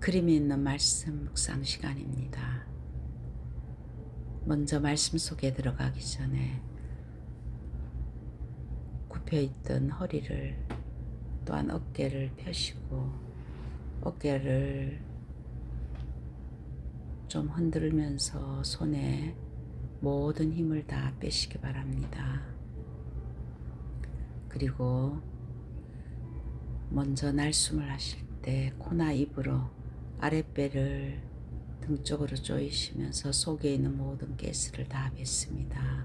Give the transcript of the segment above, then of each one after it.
그림이 있는 말씀 묵상 시간입니다. 먼저 말씀 속에 들어가기 전에 굽혀있던 허리를 또한 어깨를 펴시고 어깨를 좀 흔들면서 손에 모든 힘을 다 빼시기 바랍니다. 그리고 먼저 날숨을 하실 때 코나 입으로 아랫배를 등 쪽으로 조이시면서 속에 있는 모든 가스를 다 뱉습니다.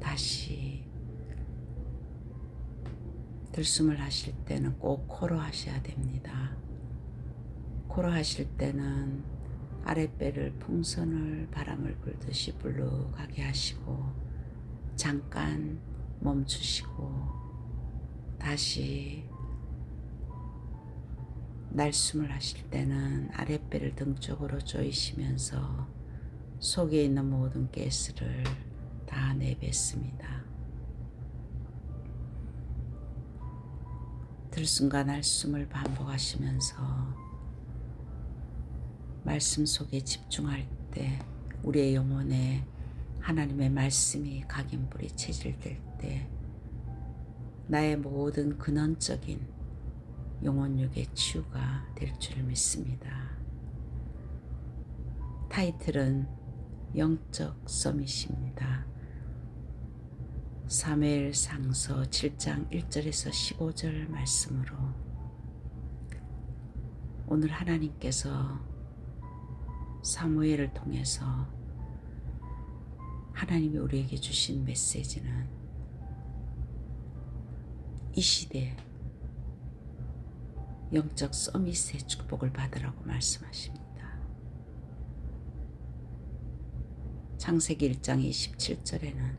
다시 들숨을 하실 때는 꼭 코로 하셔야 됩니다. 코로 하실 때는 아랫배를 풍선을 바람을 불듯이 불룩하게 하시고 잠깐 멈추시고 다시 날숨을 하실 때는 아랫배를 등 쪽으로 조이시면서 속에 있는 모든 가스를 다 내뱉습니다. 들숨과 날숨을 반복하시면서 말씀 속에 집중할 때 우리의 영혼에 하나님의 말씀이 각인불이 체질될 때 나의 모든 근원적인 영혼육의 치유가 될 줄 믿습니다. 타이틀은 영적 서밋입니다. 사무엘 상서 7장 1절에서 15절 말씀으로 오늘 하나님께서 사무엘을 통해서 하나님이 우리에게 주신 메시지는 이 시대 영적 서밋의 축복을 받으라고 말씀하십니다. 창세기 1장 27절에는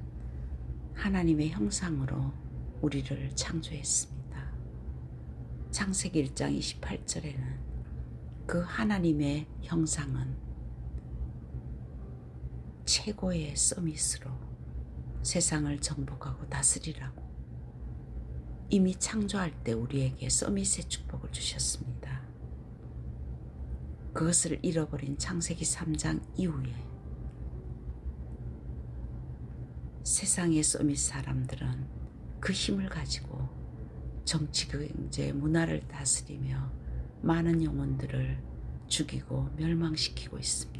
하나님의 형상으로 우리를 창조했습니다. 창세기 1장 28절에는 그 하나님의 형상은 최고의 서밋으로 세상을 정복하고 다스리라고 이미 창조할 때 우리에게 서밋의 축복을 주셨습니다. 그것을 잃어버린 창세기 3장 이후에 세상의 서밋 사람들은 그 힘을 가지고 정치, 경제, 문화를 다스리며 많은 영혼들을 죽이고 멸망시키고 있습니다.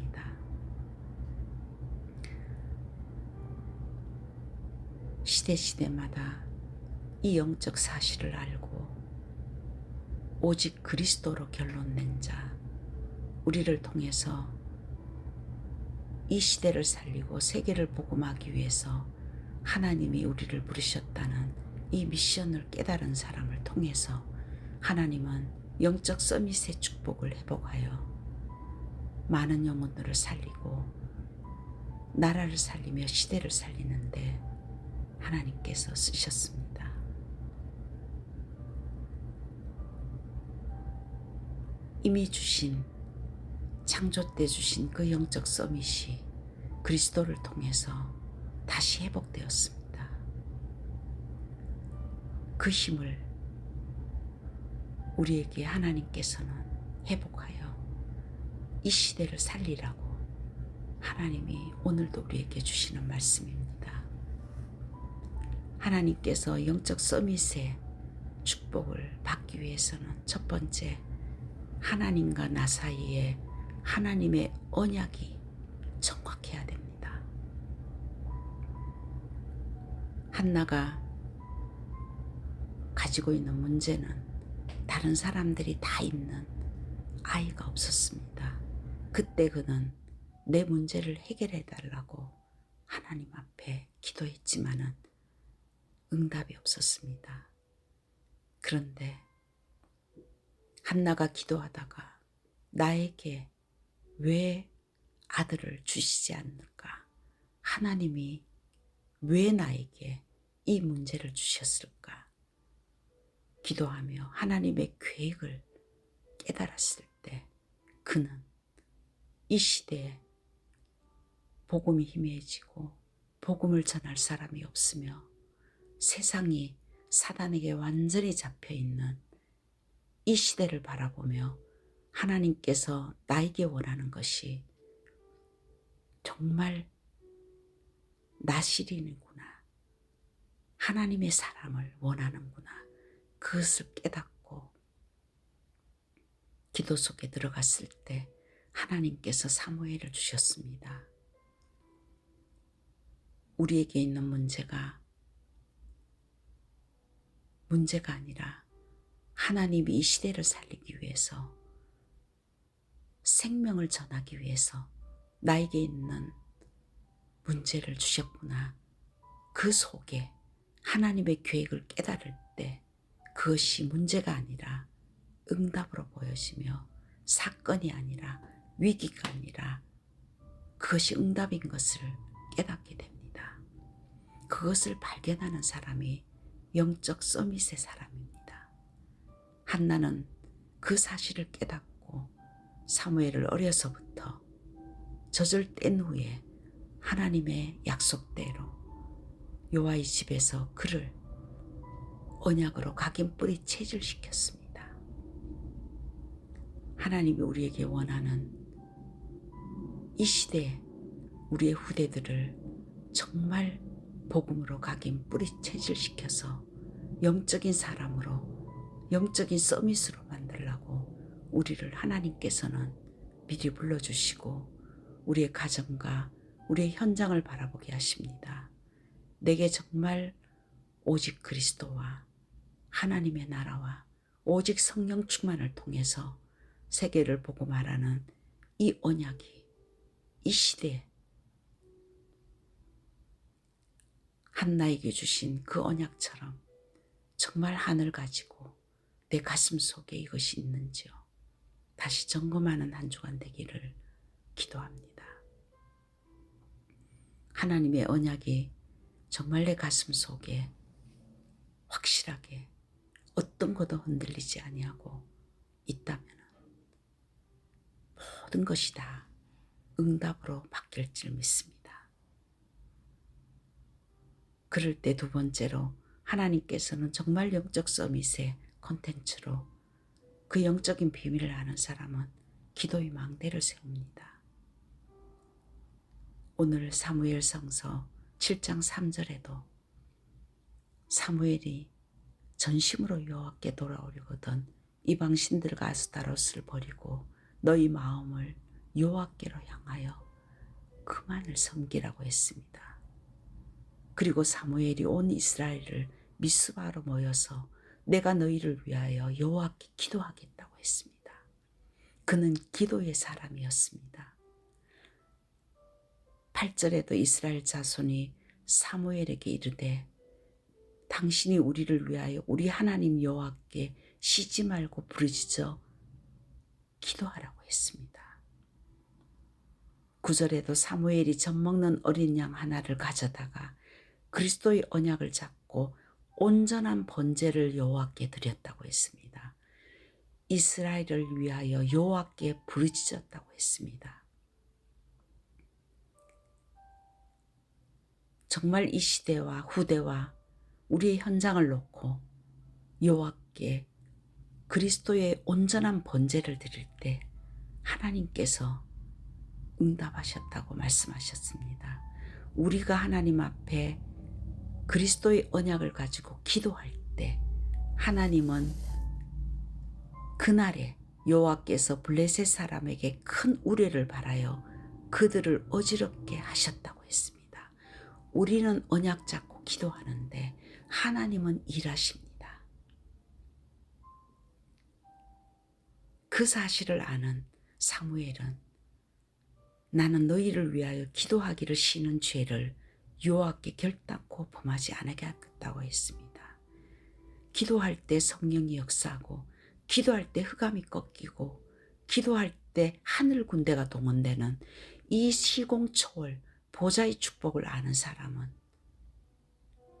시대 시대마다 이 영적 사실을 알고 오직 그리스도로 결론 낸 자, 우리를 통해서 이 시대를 살리고 세계를 복음하기 위해서 하나님이 우리를 부르셨다는 이 미션을 깨달은 사람을 통해서 하나님은 영적 서밋의 축복을 회복하여 많은 영혼들을 살리고 나라를 살리며 시대를 살리는데 하나님께서 쓰셨습니다. 이미 주신 창조 때 주신 그 영적 서밋이 그리스도를 통해서 다시 회복되었습니다. 그 힘을 우리에게 하나님께서는 회복하여 이 시대를 살리라고 하나님이 오늘도 우리에게 주시는 말씀입니다. 하나님께서 영적 서밋의 축복을 받기 위해서는 첫 번째 하나님과 나 사이에 하나님의 언약이 정확해야 됩니다. 한나가 가지고 있는 문제는 다른 사람들이 다 있는 아이가 없었습니다. 그때 그는 내 문제를 해결해 달라고 하나님 앞에 기도했지만은 응답이 없었습니다. 그런데 한나가 기도하다가 나에게 왜 아들을 주시지 않는가? 하나님이 왜 나에게 이 문제를 주셨을까? 기도하며 하나님의 계획을 깨달았을 때 그는 이 시대에 복음이 희미해지고 복음을 전할 사람이 없으며 세상이 사단에게 완전히 잡혀 있는 이 시대를 바라보며 하나님께서 나에게 원하는 것이 정말 나시리는구나. 하나님의 사랑을 원하는구나. 그것을 깨닫고 기도 속에 들어갔을 때 하나님께서 사무엘을 주셨습니다. 우리에게 있는 문제가 문제가 아니라 하나님이 이 시대를 살리기 위해서 생명을 전하기 위해서 나에게 있는 문제를 주셨구나. 그 속에 하나님의 계획을 깨달을 때 그것이 문제가 아니라 응답으로 보여지며 사건이 아니라 위기가 아니라 그것이 응답인 것을 깨닫게 됩니다. 그것을 발견하는 사람이 영적 서밋의 사람입니다. 한나는 그 사실을 깨닫고 사무엘을 어려서부터 젖을 뗀 후에 하나님의 약속대로 요아의 집에서 그를 언약으로 각인 뿌리 체질시켰습니다. 하나님이 우리에게 원하는 이 시대에 우리의 후대들을 정말 복음으로 각인 뿌리 체질시켜서 영적인 사람으로 영적인 서밋으로 만들라고 우리를 하나님께서는 미리 불러주시고 우리의 가정과 우리의 현장을 바라보게 하십니다. 내게 정말 오직 그리스도와 하나님의 나라와 오직 성령 충만을 통해서 세계를 보고 말하는 이 언약이 이 시대에 한나에게 주신 그 언약처럼 정말 하늘 가지고 내 가슴 속에 이것이 있는지요. 다시 점검하는 한 주간 되기를 기도합니다. 하나님의 언약이 정말 내 가슴 속에 확실하게 어떤 것도 흔들리지 아니하고 있다면 모든 것이 다 응답으로 바뀔 줄 믿습니다. 그럴 때 두 번째로 하나님께서는 정말 영적 서밋의 컨텐츠로 그 영적인 비밀을 아는 사람은 기도의 망대를 세웁니다. 오늘 사무엘 성서 7장 3절에도 사무엘이 전심으로 여호와께 돌아오려거든 이방 신들과 아스타로스를 버리고 너희 마음을 여호와께로 향하여 그만을 섬기라고 했습니다. 그리고 사무엘이 온 이스라엘을 미스바로 모여서 내가 너희를 위하여 여호와께 기도하겠다고 했습니다. 그는 기도의 사람이었습니다. 8절에도 이스라엘 자손이 사무엘에게 이르되 당신이 우리를 위하여 우리 하나님 여호와께 쉬지 말고 부르짖어 기도하라고 했습니다. 9절에도 사무엘이 젖 먹는 어린 양 하나를 가져다가 그리스도의 언약을 잡고 온전한 번제를 여호와께 드렸다고 했습니다. 이스라엘을 위하여 여호와께 부르짖었다고 했습니다. 정말 이 시대와 후대와 우리의 현장을 놓고 여호와께 그리스도의 온전한 번제를 드릴 때 하나님께서 응답하셨다고 말씀하셨습니다. 우리가 하나님 앞에 그리스도의 언약을 가지고 기도할 때 하나님은 그날에 여호와께서 블레셋 사람에게 큰 우려를 바라여 그들을 어지럽게 하셨다고 했습니다. 우리는 언약 잡고 기도하는데 하나님은 일하십니다. 그 사실을 아는 사무엘은 나는 너희를 위하여 기도하기를 쉬는 죄를 여호와께 결단코 범하지 않게 하겠다고 했습니다. 기도할 때 성령이 역사하고 기도할 때 흑암이 꺾이고 기도할 때 하늘 군대가 동원되는 이 시공 초월 보좌의 축복을 아는 사람은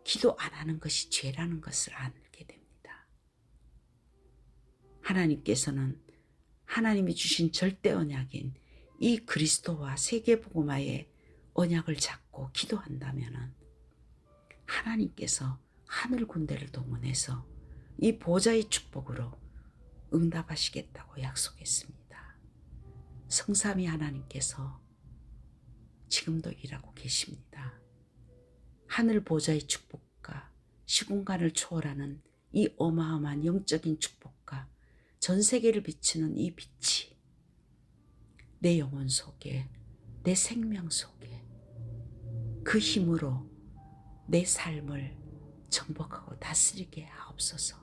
기도 안 하는 것이 죄라는 것을 알게 됩니다. 하나님께서는 하나님이 주신 절대 언약인 이 그리스도와 세계복음화의 언약을 잡고 기도한다면 하나님께서 하늘 군대를 동원해서 이 보좌의 축복으로 응답하시겠다고 약속했습니다. 성삼위 하나님께서 지금도 일하고 계십니다. 하늘 보좌의 축복과 시공간을 초월하는 이 어마어마한 영적인 축복과 전 세계를 비추는 이 빛이 내 영혼 속에, 내 생명 속에 그 힘으로 내 삶을 정복하고 다스리게 하옵소서.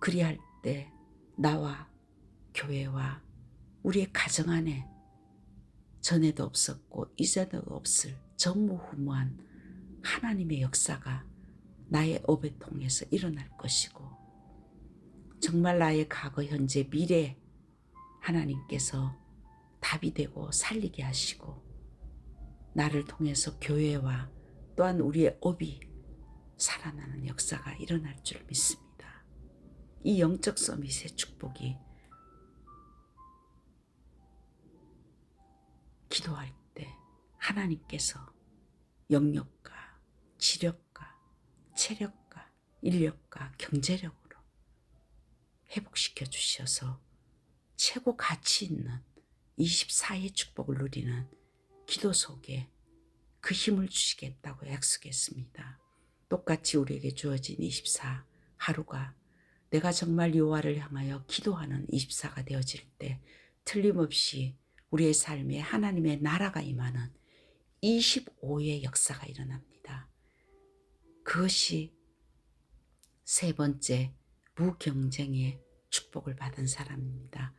그리할 때 나와 교회와 우리의 가정 안에 전에도 없었고 이제도 없을 전무후무한 하나님의 역사가 나의 업에 통해서 일어날 것이고 정말 나의 과거, 현재, 미래 하나님께서 답이 되고 살리게 하시고 나를 통해서 교회와 또한 우리의 업이 살아나는 역사가 일어날 줄 믿습니다. 이 영적 서밋의 축복이 기도할 때 하나님께서 영역과 지력과 체력과 인력과 경제력으로 회복시켜 주셔서 최고 가치 있는 24의 축복을 누리는 기도 속에 그 힘을 주시겠다고 약속했습니다. 똑같이 우리에게 주어진 24 하루가 내가 정말 여호와를 향하여 기도하는 24가 되어질 때 틀림없이 우리의 삶에 하나님의 나라가 임하는 25의 역사가 일어납니다. 그것이 세 번째 무경쟁의 축복을 받은 사람입니다.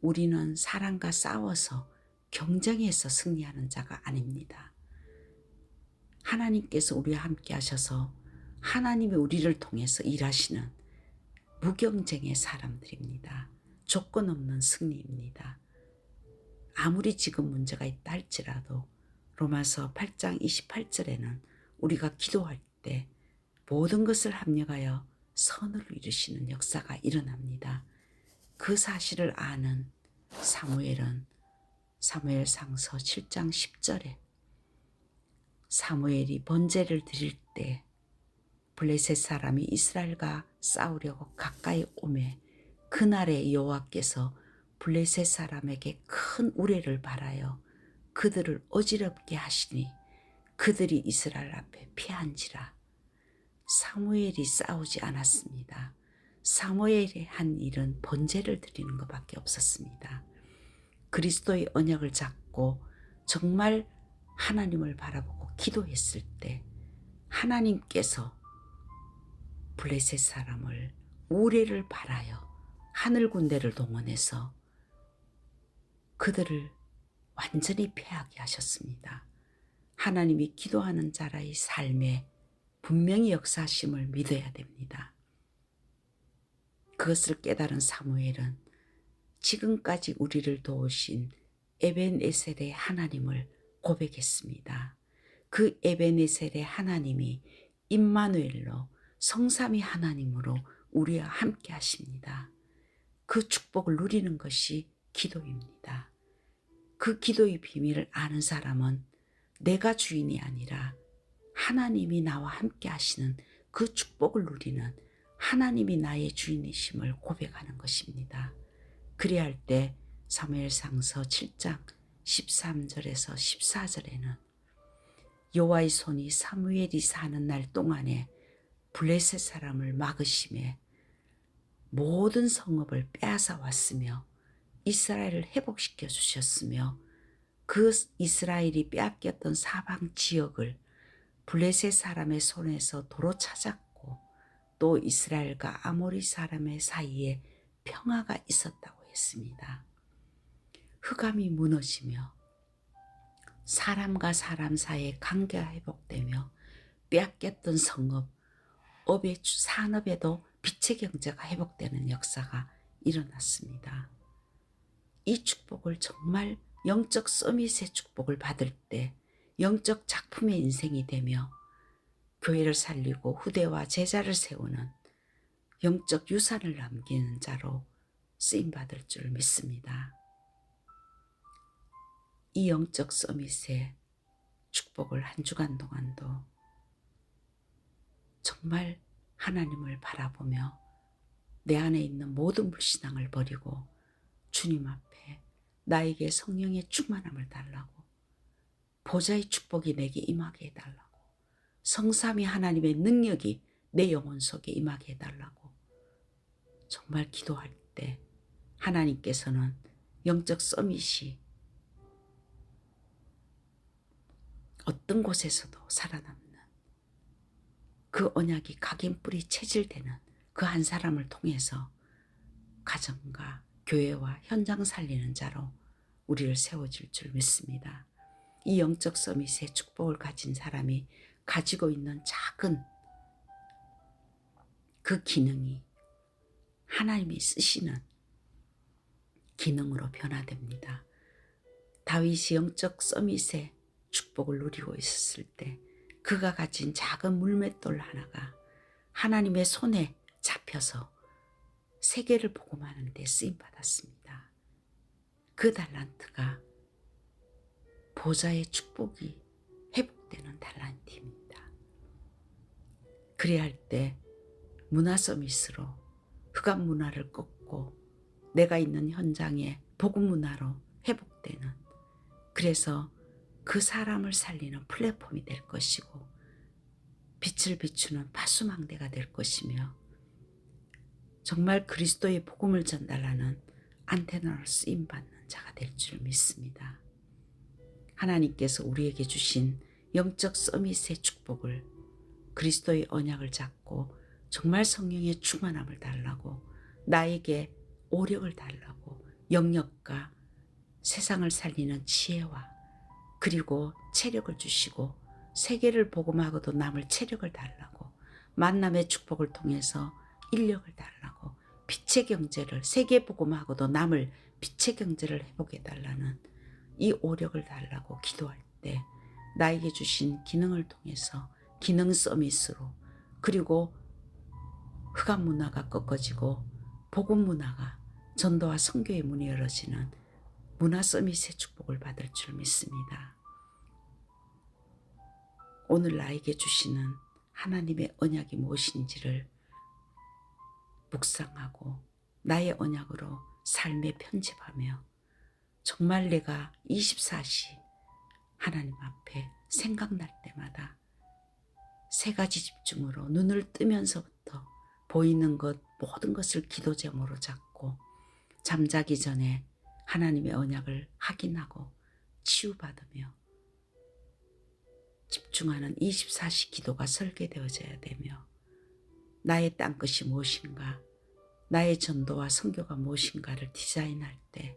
우리는 사랑과 싸워서 경쟁해서 승리하는 자가 아닙니다. 하나님께서 우리와 함께 하셔서 하나님이 우리를 통해서 일하시는 무경쟁의 사람들입니다. 조건 없는 승리입니다. 아무리 지금 문제가 있다 할지라도 로마서 8장 28절에는 우리가 기도할 때 모든 것을 합력하여 선을 이루시는 역사가 일어납니다. 그 사실을 아는 사무엘은 사무엘 상서 7장 10절에 사무엘이 번제를 드릴 때 블레셋 사람이 이스라엘과 싸우려고 가까이 오매 그날에 여호와께서 블레셋 사람에게 큰 우레를 바라여 그들을 어지럽게 하시니 그들이 이스라엘 앞에 피한지라 사무엘이 싸우지 않았습니다. 사무엘이 한 일은 번제를 드리는 것밖에 없었습니다. 그리스도의 언약을 잡고 정말 하나님을 바라보고 기도했을 때 하나님께서 블레셋 사람을 우레를 바라여 하늘 군대를 동원해서 그들을 완전히 패하게 하셨습니다. 하나님이 기도하는 자라의 삶에 분명히 역사심을 믿어야 됩니다. 그것을 깨달은 사무엘은 지금까지 우리를 도우신 에벤에셀의 하나님을 고백했습니다. 그 에벤에셀의 하나님이 임마누엘로 성삼위 하나님으로 우리와 함께 하십니다. 그 축복을 누리는 것이 기도입니다. 그 기도의 비밀을 아는 사람은 내가 주인이 아니라 하나님이 나와 함께 하시는 그 축복을 누리는 하나님이 나의 주인이심을 고백하는 것입니다. 그리할 때 사무엘상서 7장 13절에서 14절에는 여호와의 손이 사무엘이 사는 날 동안에 블레셋 사람을 막으심에 모든 성읍을 빼앗아 왔으며 이스라엘을 회복시켜 주셨으며 그 이스라엘이 빼앗겼던 사방 지역을 블레셋 사람의 손에서 도로 찾았고 또 이스라엘과 아모리 사람의 사이에 평화가 있었다고 했습니다. 흑암이 무너지며 사람과 사람 사이의 관계가 회복되며 빼앗겼던 성읍, 업의 산업에도 빛의 경제가 회복되는 역사가 일어났습니다. 이 축복을 정말 영적 서밋의 축복을 받을 때 영적 작품의 인생이 되며 교회를 살리고 후대와 제자를 세우는 영적 유산을 남기는 자로 쓰임 받을 줄 믿습니다. 이 영적 서밋의 축복을 한 주간 동안도 정말 하나님을 바라보며 내 안에 있는 모든 불신앙을 버리고 주님 앞에 나에게 성령의 충만함을 달라고 보좌의 축복이 내게 임하게 해달라고 성삼위 하나님의 능력이 내 영혼 속에 임하게 해달라고 정말 기도할 때 하나님께서는 영적 서밋이 어떤 곳에서도 살아남는 그 언약이 각인뿌리 체질되는 그 한 사람을 통해서 가정과 교회와 현장 살리는 자로 우리를 세워줄 줄 믿습니다. 이 영적 서밋의 축복을 가진 사람이 가지고 있는 작은 그 기능이 하나님이 쓰시는 기능으로 변화됩니다. 다윗이 영적 서밋의 축복을 누리고 있었을 때 그가 가진 작은 물맷돌 하나가 하나님의 손에 잡혀서 세계를 복음하는 데 쓰임 받았습니다. 그 달란트가 보좌의 축복이 회복되는 달란트입니다. 그래야 할 때 문화 서밋으로 흑암 문화를 꺾고 내가 있는 현장에 복음 문화로 회복되는 그래서 그 사람을 살리는 플랫폼이 될 것이고 빛을 비추는 파수망대가 될 것이며 정말 그리스도의 복음을 전달하는 안테나로 쓰임 받는 자가 될 줄 믿습니다. 하나님께서 우리에게 주신 영적 서밋의 축복을 그리스도의 언약을 잡고 정말 성령의 충만함을 달라고 나에게 오력을 달라고 영역과 세상을 살리는 지혜와 그리고 체력을 주시고 세계를 복음하고도 남을 체력을 달라고 만남의 축복을 통해서 인력을 달라고 빛의 경제를 세계 복음하고도 남을 빛의 경제를 회복해 달라는 이 오력을 달라고 기도할 때 나에게 주신 기능을 통해서 기능 서밋으로 그리고 흑암 문화가 꺾어지고 복음 문화가 전도와 선교의 문이 열어지는 문화 서밋의 축복을 받을 줄 믿습니다. 오늘 나에게 주시는 하나님의 언약이 무엇인지를 묵상하고 나의 언약으로 삶에 편집하며 정말 내가 24시 하나님 앞에 생각날 때마다 세 가지 집중으로 눈을 뜨면서부터 보이는 것 모든 것을 기도 제목으로 잡고 잠자기 전에 하나님의 언약을 확인하고 치유받으며 집중하는 24시 기도가 설계되어져야 되며 나의 땅끝이 무엇인가 나의 전도와 성교가 무엇인가를 디자인할 때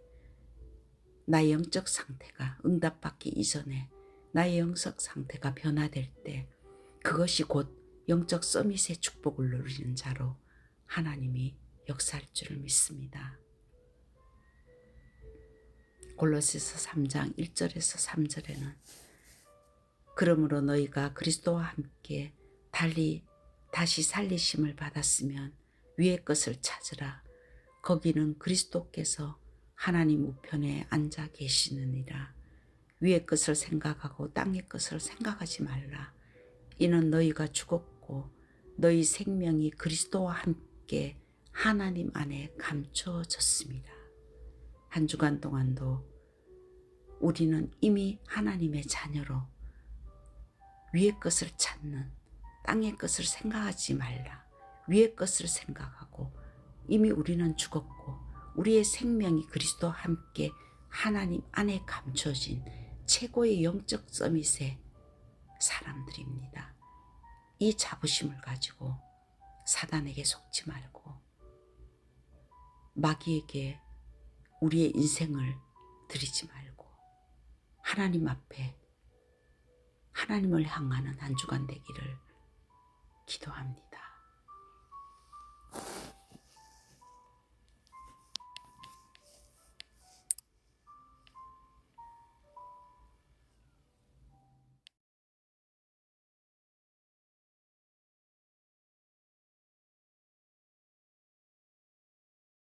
나의 영적 상태가 응답받기 이전에 나의 영적 상태가 변화될 때 그것이 곧 영적 서밋의 축복을 누리는 자로 하나님이 역사할 줄을 믿습니다. 골로새서 3장 1절에서 3절에는 그러므로 너희가 그리스도와 함께 달리 다시 살리심을 받았으면 위의 것을 찾으라. 거기는 그리스도께서 하나님 우편에 앉아 계시느니라. 위의 것을 생각하고 땅의 것을 생각하지 말라. 이는 너희가 죽었고 너희 생명이 그리스도와 함께 하나님 안에 감추어졌습니다. 한 주간 동안도 우리는 이미 하나님의 자녀로 위의 것을 찾는 땅의 것을 생각하지 말라. 위의 것을 생각하고 이미 우리는 죽었고 우리의 생명이 그리스도와 함께 하나님 안에 감춰진 최고의 영적 서밋의 사람들입니다. 이 자부심을 가지고 사단에게 속지 말고 마귀에게 우리의 인생을 드리지 말고 하나님 앞에 하나님을 향하는 한 주간 되기를 기도합니다.